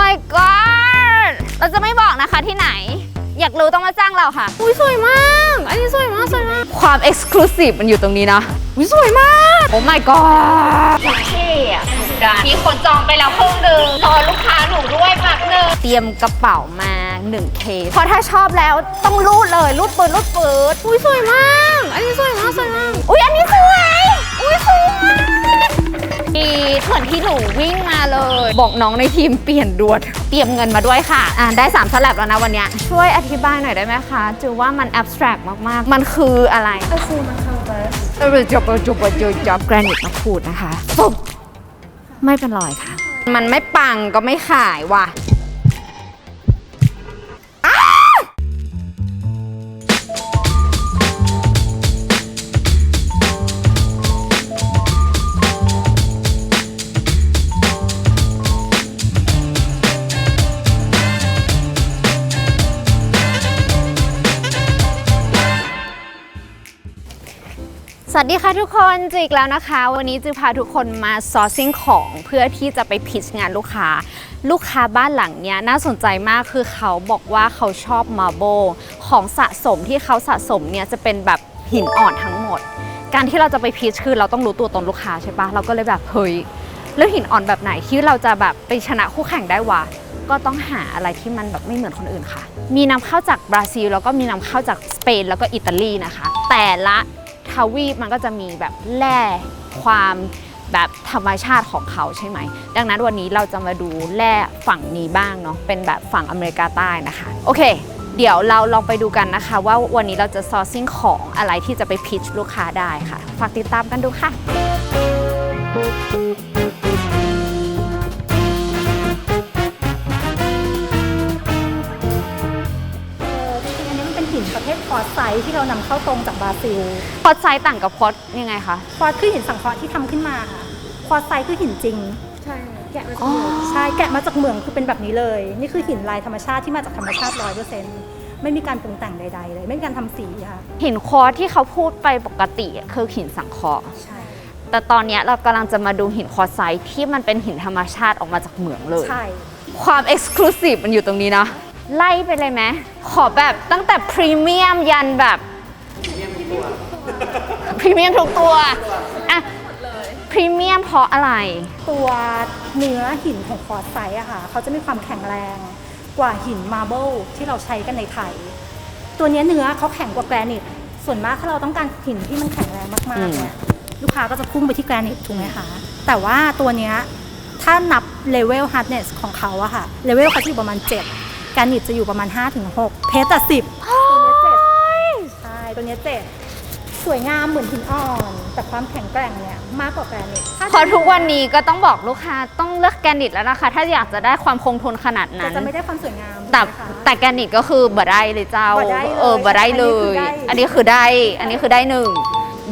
my god เราจะไม่บอกนะคะที่ไหน อยากรู้ต้องมาจ้างเราค่ะ อุ้ยสวยมาก อันนี้สวยมากสวยมาก ความ exclusive มันอยู่ตรงนี้นะ อุ้ยสวยมากโอ้ my god เท่อะมีคนจองไปแล้วครึ่งหนึ่งรอลูกค้าหนูด้วยแป๊บหนึงเตรียมกระเป๋ามา1เคสเพราะถ้าชอบแล้วต้องรูดเลยรูดปืนรูดปืนอุ้ยสวยมาก อันนี้สวยมากสวยมาก อุ้ยอันนี้สวย อุ้ยสวยมาก ดีเหมือนที่หนูวิ่งมาเลย บอกน้องในทีมเปลี่ยนด่วนเตรียมเงินมาด้วยค่ะอ่าได้3สลับแล้วนะวันเนี้ยช่วยอธิบายหน่อยได้ไหมคะจือว่ามัน abstract มากๆ มันคืออะไรก็คือมันคือเบสเออจบจบจบจบแกรนิตมาขูดนะคะปุ๊บไม่เป็นรอยค่ะ มันไม่ปังก็ไม่ขายว่ะ วัสดีค่ะทุกคนจิกแล้วนะคะ วันนี้จะพาทุกคนมาซอร์ซิ่งของเพื่อที่จะไปพิชงานลูกค้า ลูกค้าบ้านหลังเนี้ยน่าสนใจมากคือเขาบอกว่าเขาชอบมาโบของสะสมที่เขาสะสมเนี่ยจะเป็นแบบหินอ่อนทั้งหมด การที่เราจะไปพิชคือเราต้องรู้ตัวตนลูกค้าใช่ปะเราก็เลยแบบเฮ้ยแล้วหินอ่อนแบบไหนที่เราจะแบบไปชนะคู่แข่งได้วะก็ต้องหาอะไรที่มันแบบไม่เหมือนคนอื่นค่ะ มีนำเข้าจากบราซิลแล้วก็มีนำเข้าจากสเปนแล้วก็อิตาลีนะคะ แต่ละ วีปมันก็จะมีแบบแร่ความแบบธรรมชาติของเขาใช่ไหม ดังนั้นวันนี้เราจะมาดูแร่ฝั่งนี้บ้างเนาะ เป็นแบบฝั่งอเมริกาใต้นะคะ โอเค เดี๋ยวเราลองไปดูกันนะคะ ว่าวันนี้เราจะซอร์ซิ่งของอะไรที่จะไปพิชลูกค้าได้ค่ะ ฝากติดตามกันดูค่ะ ควอตไซต์ที่เรานำเข้าตรงจากบราซิล พอดไซส์ต่างกับพอดยังไงคะ ควอตคือหินสังเคราะห์ที่ทำขึ้นมาค่ะ ควอตไซต์คือหินจริง ใช่ แกะมาอ๋จากอเหมืองใช่แกะมาจากเหมืองคือเป็นแบบนี้เลย นี่คือหินลายธรรมชาติที่มาจากธรรมชาติร้อยเปอร์เซ็นต์ไม่มีการปรุงแต่งใด ๆ เลย ไม่มีการทำสีค่ะหินคอร์สที่เขาพูดไปปกติอะคือหินสังเคราะห์ ใช่ แต่ตอนเนี้ยเรากำลังจะมาดูหินคอร์สไซต์ที่มันเป็นหินธรรมชาติออกมาจากเหมืองเลย ใช่ ความเอ็กซ์คลูซีฟมันอยู่ตรงนี้เนาะ ไล่ไปเลยไหมขอแบบตั้งแต่พรีเมียมยันแบบพรีเมียมทุกตัวอะพรีเมียมเพราะอะไร ตัวเนื้อหินของควอตไซต์อะค่ะเขาจะมีความแข็งแรงกว่าหินมาร์เบิลที่เราใช้กันในไทย ตัวเนี้ยเนื้อเขาแข็งกว่าแกรนิต ส่วนมากถ้าเราต้องการหินที่มันแข็งแรงมากๆเนี่ยลูกค้าก็จะพุ่งไปที่แกรนิตถูกไหมคะ แต่ว่าตัวเนี้ยถ้านับเลเวลฮาร์ดเนสของเขาอะค่ะเลเวลเขาจะอยู่ประมาณ7แกรนิตจะอยู่ประมาณ 5-6 เพชรแต่10ตัวเนี้ย7ใช่ตัวเนี้ย7สวยงามเหมือนหินอ่อน แต่ความแข็งแกร่งเนี่ยมากกว่าแกรนิตถ้าเพราะทุกวันนี้ก็ต้องบอกลูกค้าต้องเลือกแกรนิตแล้วนะคะ ถ้าอยากจะได้ความคงทนขนาดแต่นั้น จะไม่ได้ความสวยงามแต่ใช่ไหมคะ แต่แกรนิตก็คือบ่ได้เลยเจ้าบ่ได้เลยเออบ่ได้เลย อัอันนนี้นี้คืคืออได้ ได้ อันนี้คือได้หนึ่ง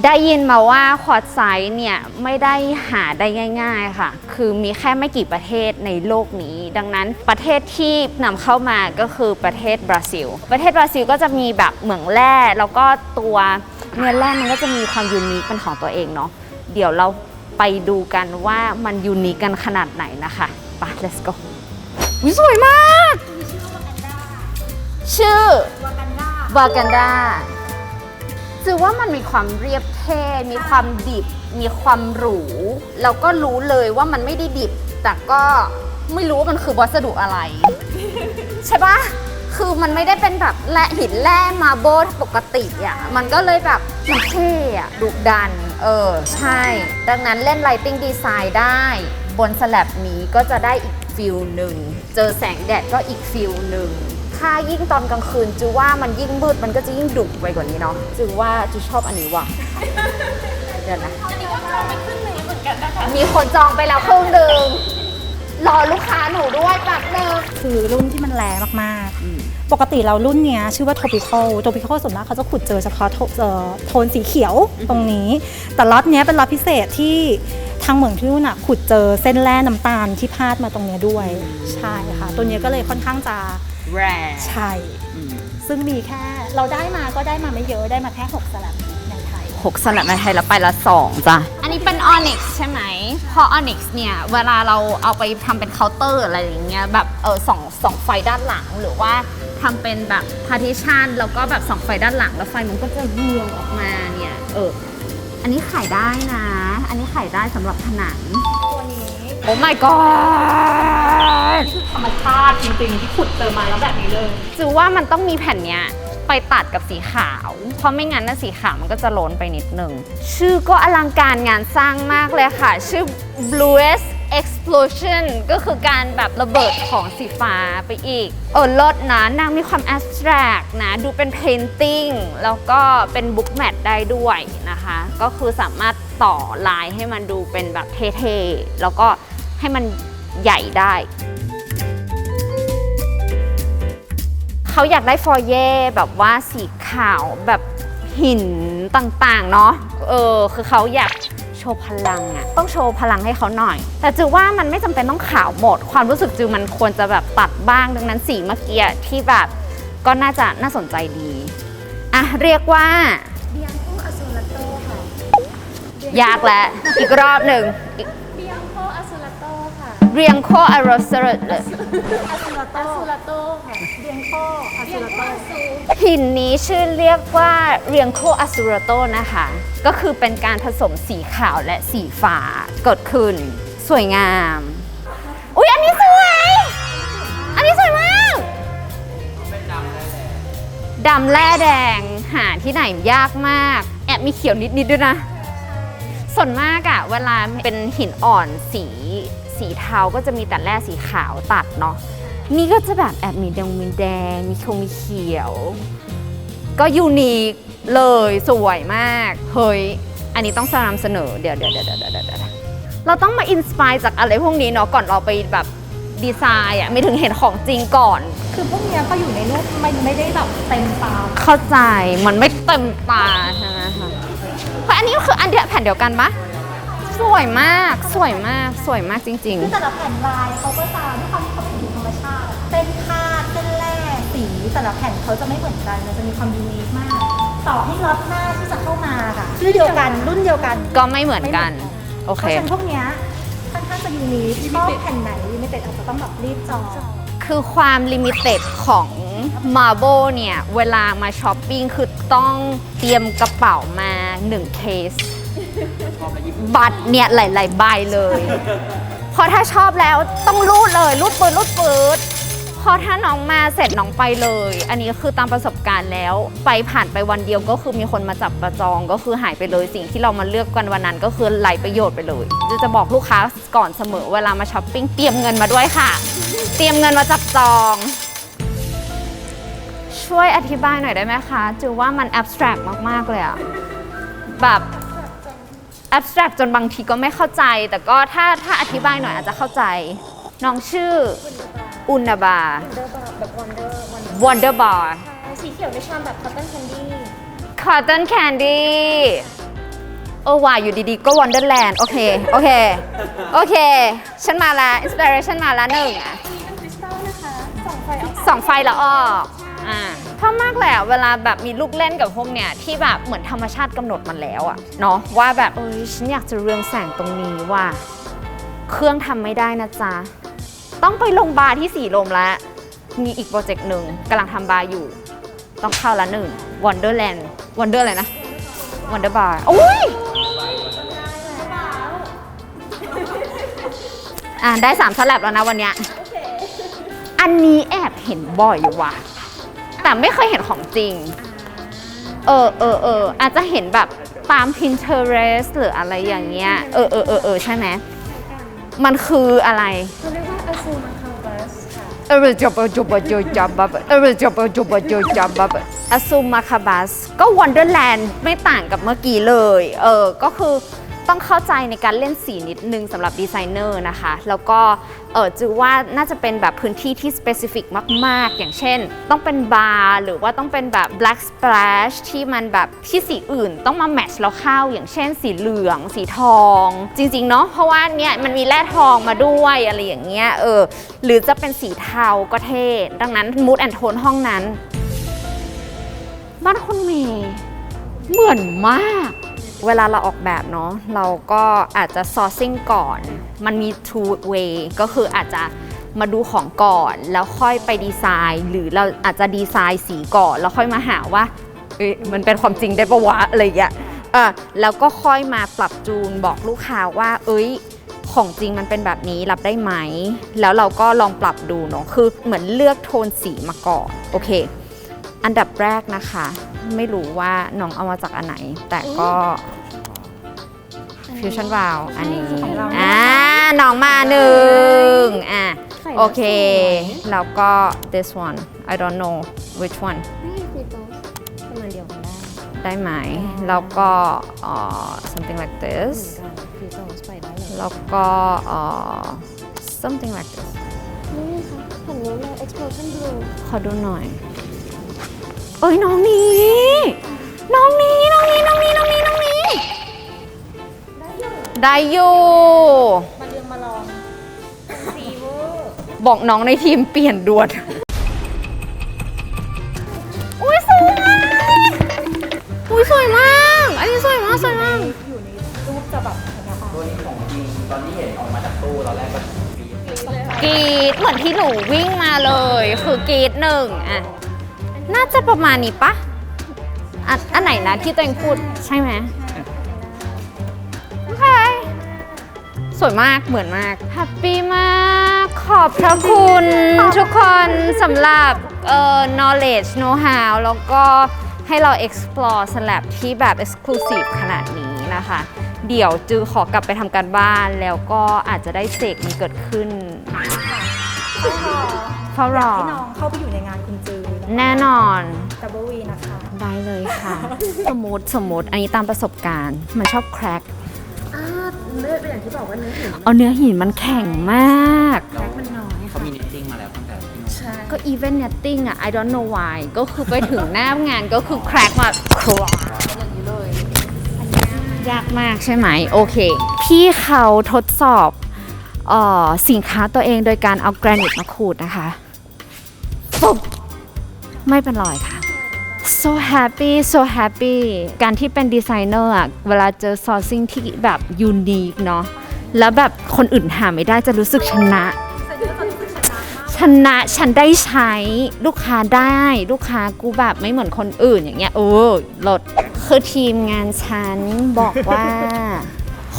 ได้ยินมาว่าควอตไซส์เนี่ยไม่ได้หาได้ง่าย ๆค่ะ คือมีแค่ไม่กี่ประเทศในโลกนี้ ดังนั้นประเทศที่นำเข้ามาก็คือประเทศบราซิล ประเทศบราซิลก็จะมีแบบเหมืองแร่แล้วก็ตัวเนื้อแร่มันก็จะมีความยูนิคเป็นของตัวเองเนาะเดี๋ยวเราไปดูกันว่ามันยูนิคกันขนาดไหนนะคะไป let's go อุ๊ยสวยมาก ชื่อวากันดา จือว่ามันมีความเรียบเท่ มีความดิบ มีความหรู แล้วก็รู้เลยว่ามันไม่ได้ดิบ แต่ก็ไม่รู้ว่ามันคือวัสดุอะไร ใช่ปะคือมันไม่ได้เป็นแบบแร่หินแร่มาโบลปกติอะ มันก็เลยแบบมันเท่อะดุดัน เออ ใช่ ดังนั้นเล่น Lighting Design ได้ บนสแลบนี้ก็จะได้อีกฟิลหนึ่ง เจอแสงแดดก็อีกฟิลหนึ่ง ถ้ายิ่งตอนกลางคืนจูว่ามันยิ่งมืดมันก็จะยิ่งดุไปกว่านี้เนาะจูว่าจูชอบอันนี้ว่ะเดี๋ยวนะมีคนจองไปแล้วครึ่งหนึ่งรอลูกค้าหนูด้วยแป๊บนึงคือรุ่นที่มันแรงมากๆ ปกติเรารุ่นเนี้ยชื่อว่า tropical tropical ส่วนมากเขาจะขุดเจอเฉพาะโทเอ่อโทนสีเขียวตรงนี้ แต่ล็อตเนี้ยเป็นล็อตพิเศษที่ทางเหมืองที่นู่นน่ะขุดเจอเส้นแร่น้ำตาลที่พาดมาตรงเนี้ยด้วย ใช่ค่ะ ตัวเนี้ยก็เลยค่อนข้างจะ แรใช่ซึ่งมีแค่เราได้มาก็ได้มาไม่เยอะได้มาแค่ 6 สลับในไทย หกสลับในไทยแล้วไปละสองจ้ะ อันนี้นี้เป็น onyx ใช่ไหม พอ onyx เนี่ย เวลาเราเอาไปทำเป็นเคาน์เตอร์อะไรอย่างเงี้ยแบบเออสองสองไฟด้านหลังหรือว่าทำเป็นแบบ partition แล้วก็แบบสองไฟด้านหลัง แล้วไฟมันก็จะเรืองออกมาเนี่ยเอออันนี้ขายได้นะ อันนี้ขายได้สำหรับผนังตัวนี้ โอ้ my god คือธรรมชาติ จริงๆที่ขุดเจอมาแล้วแบบนี้เลยจือว่ามันต้องมีแผ่นเนี้ยไปตัดกับสีขาว เพราะไม่งั้นนะสีขาวมันก็จะล้นไปนิดนึง ชื่อก็อลังการงานสร้างมากเลยค่ะ ชื่อ bluest explosion ก็คือการแบบระเบิดของสีฟ้าไปอีก เออลดนะ นางมีความ abstract นะ ดูเป็น painting แล้วก็เป็น book mat ได้ด้วยนะคะ ก็คือสามารถต่อลายให้มันดูเป็นแบบเท่ๆ แล้วก็ให้มันใหญ่ได้ เขาอยากได้ฟอเย่แบบว่าสีขาวแบบหินต่างๆเนาะ เออ คือเขาอยากโชว์พลังอะต้องโชว์พลังให้เขาหน่อย แต่จือว่ามันไม่จำเป็นต้องขาวหมด ความรู้สึกจือมันควรจะแบบตัดบ้าง ดังนั้นสีเมื่อกี้ที่แบบก็น่าจะน่าสนใจดี อะ เรียกว่าเบียงโคอะซูลาโตค่ะ ยากแล้ว อีกรอบหนึ่ง เรียงโคอารสรอะซูลาโตอาซูลาโตค่ะเบียงโคอะเบีซูยงลาโคโตอาซูหินนี้ชื่อเรียกว่าเรียงโคอ z ซูรโตนะคะ ก็คือเป็นการผสมสีขาวและสีฟ้าเกิดขึ้น สวยงาม อุ๊ย อันนี้สวย อันนี้สวยมากดำแร่แดงหาที่ไหนยากมาก แอบมีเขียวนิดๆด้วยนะส่วนมากอะเวลาเป็นหินอ่อนสี สีเทาก็จะมีแต่แร่สีขาวตัดเนาะนี่ก็จะแบบแอบมีแดงมีแดง มีคงมีเขียว ก็ยูนิคเลยสวยมาก เฮ้ย อันนี้ต้องนำเสนอเดี๋ยวเดี๋ยวเดี๋ยวเดี๋ยวเดี๋ยวเดี๋ยวเราต้องมาอินสปายจากอะไรพวกนี้เนาะก่อนเราไปแบบดีไซน์อะไม่ถึงเห็นของจริงก่อน คือพวกเนี้ยเขาอยู่ในรูปมันไม่ได้แบบเต็มตาเข้าใจมันไม่เต็มตาใช่ไหมคะเพราะอันนี้คืออันเดียวแผ่นเดียวกันปะ สวยมาก สวยมาก สวยมากจริง คือแต่ละแผ่นลายเขาก็จะด้วยความที่เขาเป็นหินธรรมชาติอะเส้นคาดเส้นแร่สีแต่ละแผ่นเขาจะไม่เหมือนกันมันจะมีความยูนิคมาก ต่อให้ล็อตหน้าที่จะเข้ามาค่ะชื่อเดียวกันรุ่นเดียวกันๆ ก็ไม่เหมือนกัน โอเพเค ราะฉะนั้นพวกเนี้ยค่อนข้างจะยูนิคชอบแผ่นไหนลิมิเต็ดอาจจะต้องแบบรีบจองคือความลิมิเต็ดของ Marble เนี่ย เวลามาช้อปปิ้งคือต้องเตรียมกระเป๋ามา 1 เคส บัตรเนี่ยหลายๆใบเลยพอถ้าชอบแล้วต้องรูดเลยรูดปืนรูดปืดพอถ้าน้องมาเสร็จน้องไปเลย อันนี้คือตามประสบการณ์แล้ว ไปผ่านไปวันเดียวก็คือมีคนมาจับประจองก็คือหายไปเลย สิ่งที่เรามาเลือกกันวันนั้นก็คือไหลประโยชน์ไปเลย จะจะบอกลูกค้าก่อนเสมอเวลามาช้อปปิ้งเตรียมเงินมาด้วยค่ะ เตรียมเงินมาจับจอง ช่วยอธิบายหน่อยได้ไหมคะจูว่ามัน abstract มากๆเลยอะแบบ abstract จนบางทีก็ไม่เข้าใจ แต่ก็ถ้าถ้าอธิบายหน่อยอาจจะเข้าใจ น้องชื่ออุณาบาเดอร์แบบแบบวันเดอร์วัน Wonder Bar สีเขียวในชามแบบคัตเติ้ลแคนดี้ Cotton Candy เออว่าอยู่ดีๆ ก็ Wonderland โอเค โอเค โอเค ฉันมาแล้ว inspiration มาแล้วหนึ่งอะมีเป็นคริสตัลนะคะสองไฟเอาสองไฟแล้วออกอ่าช อบมากเละเวลาแบบมีลูกเล่นกับพวกเนี้ยที่แบบเหมือนธรรมชาติกำหนดมันแล้วอะเนาะว่าแบบเอ้ยฉันอยากจะเรืองแสงตรงนี้ว่าเครื่องทำไม่ได้นะจ๊ะ ต้องไปลงบาร์ที่สีลมแล้ว มีอีกโปรเจกต์หนึ่งกำลังทำบาร์อยู่ ต้องเข้าละหนึ่ง Wonderland Wonder อร์อะไรนะ Wonder Bar อุ้ยอะได้สามสลับแล้วนะวันเนี้ยอันนี้แอบเห็นบ่อยว่ะ แต่ไม่เคยเห็นของจริง เออเออเอออาจจะเห็นแบบตาม Pinterest หรืออะไรอย่างเงี้ย เออเออเออเออใช่ไหมมันคืออะไรเขาเรียกว่าอาซูมาคาบัสค่ะเออจบจบจบจบเออจบจบจบจบอซูมาคาบัสก็ Wonderland ไม่ต่างกับเมื่อกี้เลย เออ ก็คือ ต้องเข้าใจในการเล่นสีนิดนึงสำหรับดีไซเนอร์นะคะ แล้วก็เออจือว่าน่าจะเป็นแบบพื้นที่ที่ specific มาก ๆ อย่างเช่น ต้องเป็นบาร์หรือว่าต้องเป็นแบบ black splash ที่มันแบบที่สีอื่นต้องมาแมทช์แล้วเข้า อย่างเช่น สีเหลือง สีทอง จริง ๆ เนาะเพราะว่าเนี่ยมันมีแร่ทองมาด้วยอะไรอย่างเงี้ยเออหรือจะเป็นสีเทาก็เท่ดังนั้น mood and tone ห้องนั้น บ้านคุณเมย์เหมือนมาก เวลาเราออกแบบเนาะเราก็อาจจะ sourcing ก่อน มันมี two way ก็คืออาจจะมาดูของก่อนแล้วค่อยไปดีไซน์ หรือเราอาจจะดีไซน์สีก่อน แล้วค่อยมาหาว่าเอ้ยมันเป็นความจริงได้ปะวะอะไรอย่างเงี้ยอะแล้วก็ค่อยมาปรับจูนบอกลูกค้าว่า เอ้ยของจริงมันเป็นแบบนี้รับได้ไหม แล้วเราก็ลองปรับดูเนาะคือเหมือนเลือกโทนสีมาก่อนโอเค อันดับแรกนะคะ ไม่รู้ว่าน้องเอามาจากอันไหน แต่ก็ Fusion w o w อันนี้อ่าน้องมาหนึ่งอะโอเค แล้วก็ this one I don't know which one ไม่คือตัวประมาณเดียวกันได้ ได้ไหม แล้วก็เอ่อ something like this คือตัวไปได้เลยแล้วก็เอ่อ something like this นี่ค่ะแผ่นนู้นเลย explosion blue ขอดูหน่อย เอ้ยน้องนี้ น้องนี้ น้องนี้ น้องนี้ น้องนี้ น้องนี้ ได้อยู่มาเรียงมาลองฟีเวอร์บอกน้องในทีมเปลี่ยนด่วน อุ้ยสวยอุ้ยสวยมาก อันนี้สวยมากสวยมาก อยู่ในรูปจะแบบอย่างเงี้ยค่ะตัวนี้ของจริงตอนที่เห็นออกมาจากตู้ตอนแรกก็ฟีดกรีดเหมือนที่หนูวิ่งมาเลย คือกรีดหนึ่งอะ น่าจะประมาณนี้ปะอันอันไหนนะที่ตัวเองพูดใช่ไหมโอเคสวยมากเหมือนมากแฮปปี้มาก ขอบพระคุณทุกคนสำหรับเอ่อ knowledge know how แล้วก็ให้เรา explore slab ที่แบบ exclusive ขนาดนี้นะคะ เดี๋ยวจือขอกลับไปทำการบ้านแล้วก็อาจจะได้เสกนี้เกิดขึ้นเฝ้ารอ ให้น้องเข้าไปอยู่ในงานคุณจือ แน่นอน ดับเบิลวีนะคะ ได้เลยค่ะ สมมติสมมติอันนี้ตามประสบการณ์ มันชอบแครกอ่าเลือดเป็นอย่างที่บอกว่าเนื้อหินเอาเนื้อหินมันแข็งมากแล้วเขามีเนตติ้งมาแล้วตั้งแต่ที่นู่นใช่ก็ even netting อะ I don't know why ก็คือไปถึงหน้างานก็คือแครกมาครัวอย่างนี้เลยยากมากใช่ไหม โอเค พี่เขาทดสอบเออสินค้าตัวเองโดยการเอาแกรนิตมาขูดนะคะปุ๊บ ไม่เป็นรอยค่ะ so happy so happy การที่เป็นดีไซเนอร์อะเวลาเจอ sourcing ที่แบบยูนิคเนาะแล้วแบบคนอื่นหาไม่ได้จะรู้สึกชนะ ชนะฉันได้ใช้ลูกค้าได้ลูกค้ากูแบบไม่เหมือนคนอื่นอย่างเงี้ยเออลดคือทีมงานฉันบอกว่า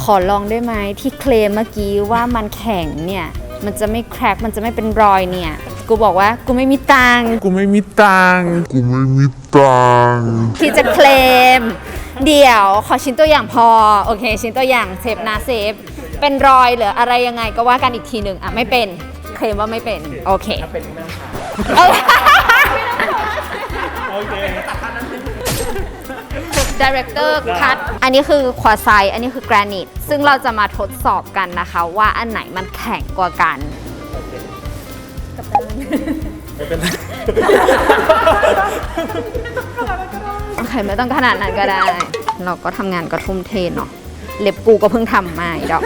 ขอลองได้ไหมที่เคลมเมื่อกี้ว่ามันแข็งเนี่ย มันจะไม่แครกมันจะไม่เป็นรอยเนี่ย กูบอกว่ากูไม่มีตังค์กูไม่มีตังค์กูไม่มีตังค์ที่จะเคลม เดี๋ยวขอชิ้นตัวอย่างพอ โอเค ชิ้นตัวอย่างเซฟนะเซฟ เป็นรอยหรืออะไรยังไงก็ว่ากันอีกทีหนึ่งอะไม่เป็นเคลมว่าไม่เป็น โอเคเป็นไม่ต้องถามเออ Director cut อันนี้คือควอไซ อันนี้คือแกรนิต ซึ่งเราจะมาทดสอบกันนะคะ ว่าอันไหนมันแข็งกว่ากัน โอเคไม่ต้องขนาดนั้นก็ได้ เราก็ทำงานก็ทุ่มเทเนาะเล็บกูก็เพิ่งทำมาอีกดอก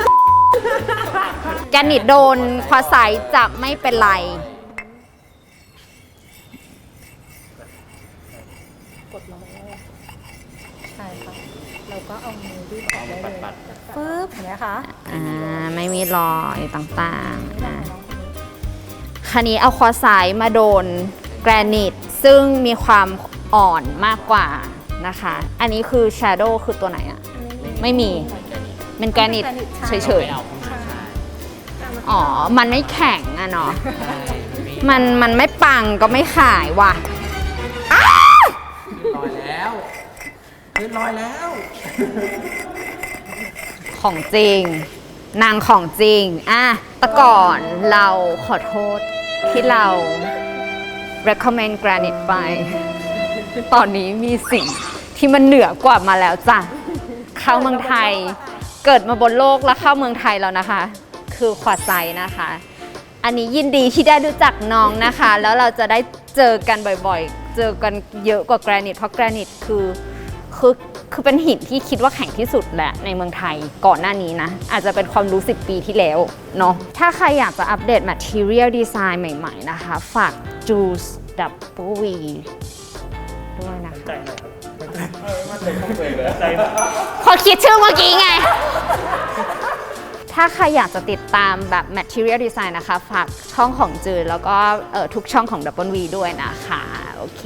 แกรนิตโดนควอไซจะไม่เป็นไรใช่ค่ะเราก็เอามือดูดออกได้ปัดเลยปัดปึ๊บเห็นไหมคะ อ่า ไม่มีรอยต่างๆอะ คันนี้เอาควอไซด์มาโดนแกรนิตซึ่งมีความอ่อนมากกว่านะคะ อันนี้คือ Shadow คือตัวไหนอะไม่มี เป็นแกรนิตเฉยไม่เอาข้างหน้าๆอ๋อ มันไม่แข็งอะเนาะใช่ไม่มันมันไม่ปังก็ไม่ขายว่ะ ลอยแล้วขึ้นลอยแล้ว ของจริง นางของจริง อะแต่ก่อนเราขอโทษ ที่เรา recommend granite ไป ตอนนี้มีสิ่งที่มันเหนือกว่ามาแล้วจ้ะ เข้าเมืองไทย เกิดมาบนโลกแล้วเข้าเมืองไทยแล้วนะคะ คือขวาไซนะคะ อันนี้ยินดีที่ได้รู้จักน้องนะคะ แล้วเราจะได้เจอกันบ่อยๆ เจอกันเยอะกว่าแกรนิต เพราะแกรนิตคือคือ คือเป็นหินที่คิดว่าแข็งที่สุดแหละในเมืองไทยก่อนหน้านี้นะ อาจจะเป็นความรู้ 10 ปีที่แล้วเนาะถ้าใครอยากจะอัปเดต material design ใหม่ๆนะคะ ฝาก Juice W ด้วยนะคะพอคิดชื่อเมื่อกี้ไง ถ้าใครอยากจะติดตามแบบ Material Design นะคะ ฝากช่องของจืนแล้วก็ทุกช่องของ Double V ด้วยนะคะ โอเค